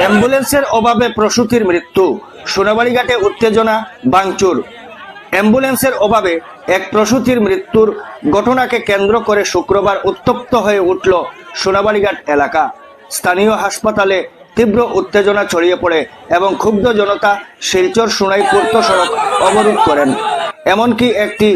অ্যাম্বুলেন্সের অভাবে প্রসূতির মৃত্যু। সোনাবাড়ি ঘাটে উত্তেজনা বাংচুর অ্যাম্বুলেন্সের অভাবে এক প্রসূতির মৃত্যুর ঘটনাকে কেন্দ্র করে শুক্রবার উত্তপ্ত হয়ে উঠল সোনাবাড়িঘাট এলাকা। স্থানীয় হাসপাতালে তীব্র উত্তেজনা ছড়িয়ে পড়ে এবং ক্ষুব্ধ জনতা শিলচর সোনাই পূর্ত সড়ক অবরোধ করেন। এমনকি একটি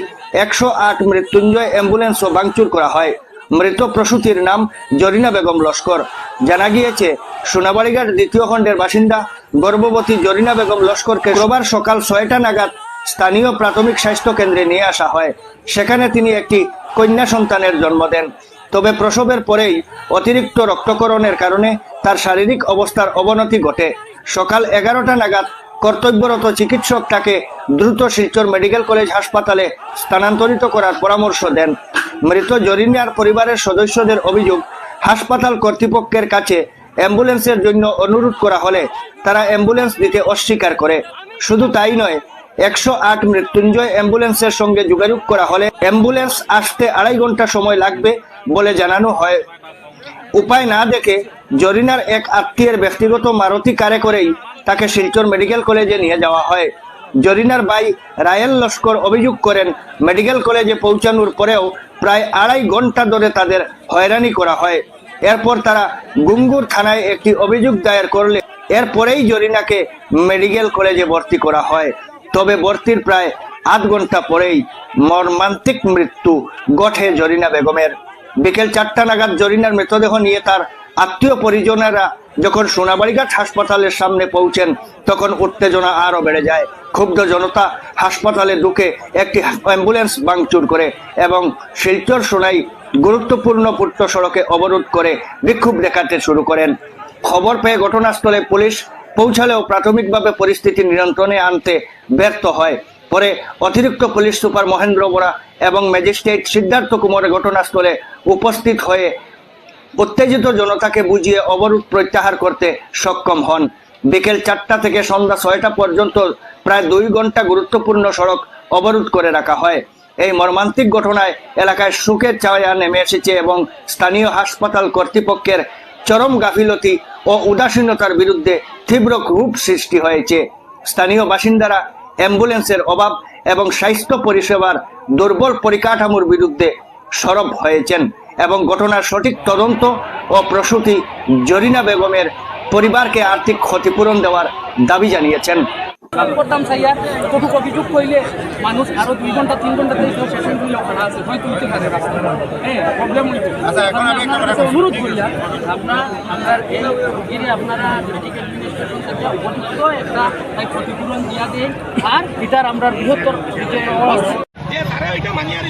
একশো আট মৃত্যুঞ্জয় অ্যাম্বুলেন্সও ভাঙচুর করা হয়। মৃত প্রসূতির নাম জরিনা বেগম লস্কর। জানা গিয়েছে সোনাবাড়িঘাট দ্বিতীয় খণ্ডের বাসিন্দা গর্ভবতী জরিনা বেগম লস্করকে রোববার সকাল ছয়টা নাগাদ স্থানীয় প্রাথমিক স্বাস্থ্য কেন্দ্রে নিয়ে আসা হয়। সেখানে তিনি একটি কন্যা সন্তানের জন্ম দেন। তবে প্রসবের পরেই অতিরিক্ত রক্তকরণের কারণে তার শারীরিক অবস্থার অবনতি ঘটে। সকাল এগারোটা নাগাদ কর্তব্যরত চিকিৎসক তাকে দ্রুত শিলচর মেডিকেল কলেজ হাসপাতালে স্থানান্তরিত করার পরামর্শ দেন। মৃত জরিনিয়ার পরিবারের সদস্যদের অভিযোগ, হাসপাতাল কর্তৃপক্ষের কাছে অ্যাম্বুলেন্সের জন্য অনুরোধ করা হলে তারা অ্যাম্বুলেন্স দিতে অস্বীকার করে। শুধু তাই নয়, একশো আট মৃত্যুঞ্জয় অ্যাম্বুলেন্সের সঙ্গে যোগাযোগ করা হলে অ্যাম্বুলেন্স আসতে আড়াই ঘণ্টা সময় লাগবে বলে জানানো হয়। উপায় না দেখে জরিনার এক আত্মীয়ের ব্যক্তিগত মারুতি কারে করেই তাকে শিলচর মেডিকেল কলেজে নিয়ে যাওয়া হয়। জরিনার ভাই রায়েল লস্কর অভিযোগ করেন, মেডিকেল কলেজে পৌঁছানোর পরেও প্রায় আড়াই ঘণ্টা ধরে তাদের হয়রানি করা হয়। এরপর তারা গুঙ্গুর থানায় একটি অভিযোগ দায়ের করলে এরপরেই জরিনাকে মেডিকেল কলেজে ভর্তি করা হয়। তবে ভর্তির প্রায় আধ ঘণ্টা পরেই মর্মান্তিক মৃত্যু ঘটে জরিনা বেগমের। বিকেল চারটা নাগাদ জরিনার মৃতদেহ নিয়ে তার আত্মীয় পরিজনেরা যখন সোনাবাড়িঘাট হাসপাতালের সামনে পৌঁছেন, তখন উত্তেজনা আরও বেড়ে যায়। ক্ষুব্ধ জনতা হাসপাতালে ঢুকে একটি অ্যাম্বুলেন্স ভাঙচুর করে এবং শিলচর সোনাই গুরুত্বপূর্ণ পূর্ত সড়কে অবরোধ করে বিক্ষোভ দেখাতে শুরু করেন। খবর পেয়ে ঘটনাস্থলে পুলিশ পৌঁছালেও প্রাথমিকভাবে পরিস্থিতি নিয়ন্ত্রণে আনতে ব্যর্থ হয়। পরে অতিরিক্ত পুলিশ সুপার মহেন্দ্র বরা এবং ম্যাজিস্ট্রেট সিদ্ধার্থ কুমার ঘটনাস্থলে উপস্থিত হয়ে উত্তেজিত জনতাকে বুঝিয়ে অবরোধ প্রত্যাহার করতে সক্ষম হন। বিকেল চারটা থেকে সন্ধ্যা ছয়টা পর্যন্ত প্রায় দুই ঘণ্টা গুরুত্বপূর্ণ সড়ক অবরোধ করে রাখা হয়। এই মর্মান্তিক ঘটনায় এলাকায় সুখের ছায়া নেমে এসেছে এবং স্থানীয় হাসপাতাল কর্তৃপক্ষের চরম গাফিলতি ও উদাসীনতার বিরুদ্ধে তীব্র ক্ষোভ সৃষ্টি হয়েছে। স্থানীয় বাসিন্দারা অ্যাম্বুলেন্সের অভাব এবং স্বাস্থ্য পরিষেবার দুর্বল পরিকাঠামোর বিরুদ্ধে সরব হয়েছেন। এবং ঘটনার সঠিক তদন্ত ও প্রসূতি জরিনা বেগমের পরিবারকে আর্থিক ক্ষতিপূরণ দেওয়ার দাবি জানিয়েছেন। করতাম চাইয়া কটুক অভিযোগ করলে মানুষ আরও দুই ঘণ্টা তিন ঘণ্টা থেকে সেশন করলে ওখানে আছে হয় তুলতে পারে রাস্তা হ্যাঁ প্রবলেম হইতো। আচ্ছা, এখন আমি একটা কথা বলছি। অনুরোধ করিয়া আপনার আপনার এই রোগীরে আপনারা ডিস্ট্রিক্ট অ্যাডমিনিস্ট্রেশন থেকে উপযুক্ত একটা তাই ক্ষতিপূরণ দিয়া দেন আর এটার আমরা বৃহত্তর যে তারা মানিয়ে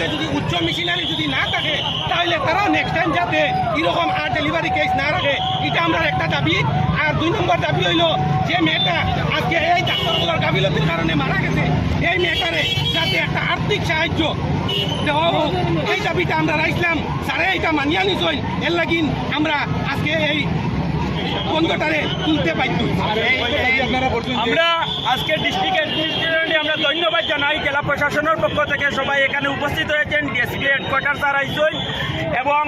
কাছে যদি উচ্চ মেশিনারি যদি না থাকে, তাহলে তারা নেক্সট টাইম যাতে এরকম আর ডেলিভারি কেস না রাখে। এটা আমরা একটা দাবি। আর দুই নম্বর দাবি হইল যে মেয়েটা আজকে এই ডাক্তারগুলোর গাফিলতির কারণে মারা গেছে। এই মেয়েটারে যাতে একটা আর্থিক সাহায্য দেওয়া হোক। এই দাবিটা আমরা রাখলাম স্যারে, এটা মানিয়ে নিছই এর লাগিন আমরা আজকে এই বন্ধটারে তুলতে পাইতো আমরা আজকে ডিস্ট্রিক্ট আমরা ধন্যবাদ জানাই। জেলা প্রশাসনের পক্ষ থেকে সবাই এখানে উপস্থিত হয়েছেন। ডিএসপি হেডকোয়ার্টার স্যার আইসই এবং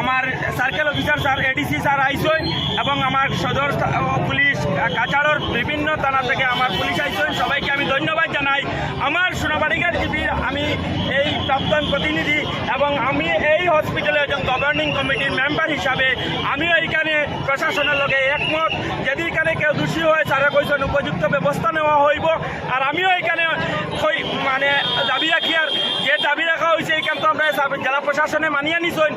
আমার circle officer sir ADC sir আইসই এবং আমার সদর পুলিশ কাছাড়ের বিভিন্ন থানা থেকে আমার পুলিশ আইসই। সবাইকে আমি ধন্যবাদ জানাই। আমার সোনাবাড়িঘাট জিপির আমি এই প্রাক্তন প্রতিনিধি এবং আমি এই হসপিটালের একজন গভর্নিং কমিটির মেম্বার হিসাবে আমিও এইখানে প্রশাসনের লগে একমত। যদি এখানে কেউ দোষী হয় স্যারে কইছেন উপযুক্ত ব্যবস্থা নেওয়া হইব। আর আমিও এখানে মানে দাবি রাখি, আর যে দাবি রাখা হয়েছে এইখান তো আমরা জেলা প্রশাসনে মানিয়ে নিছেন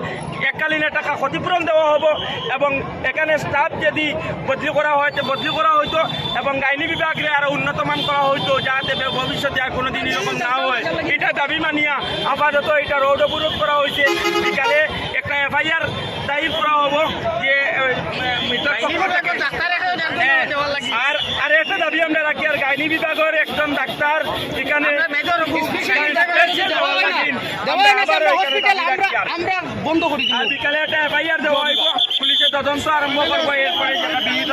এককালীন টাকা ক্ষতিপূরণ দেওয়া হব, এবং এখানে স্টাফ যদি বদলি করা হয় বদলি করা হইতো, এবং গাইনি বিভাগে আরও উন্নত মান করা হইতো, যাতে ভবিষ্যতে আর কোনোদিন এরকম না হয়। এটা দাবি মানিয়া আপাতত এটা রোড অবরোধ করা হয়েছে বিকালে একটা এফআইআর করা হব। যে আর আর একটা দাবি আমরা রাখি আর গাইনি বিভাগের একজন ডাক্তার এখানে আমরা বন্ধ করি বিকালে একটা এফআইআর দেওয়া হয় পুলিশের তদন্ত আরম্ভ করব এরপরে যেটা বিহিত।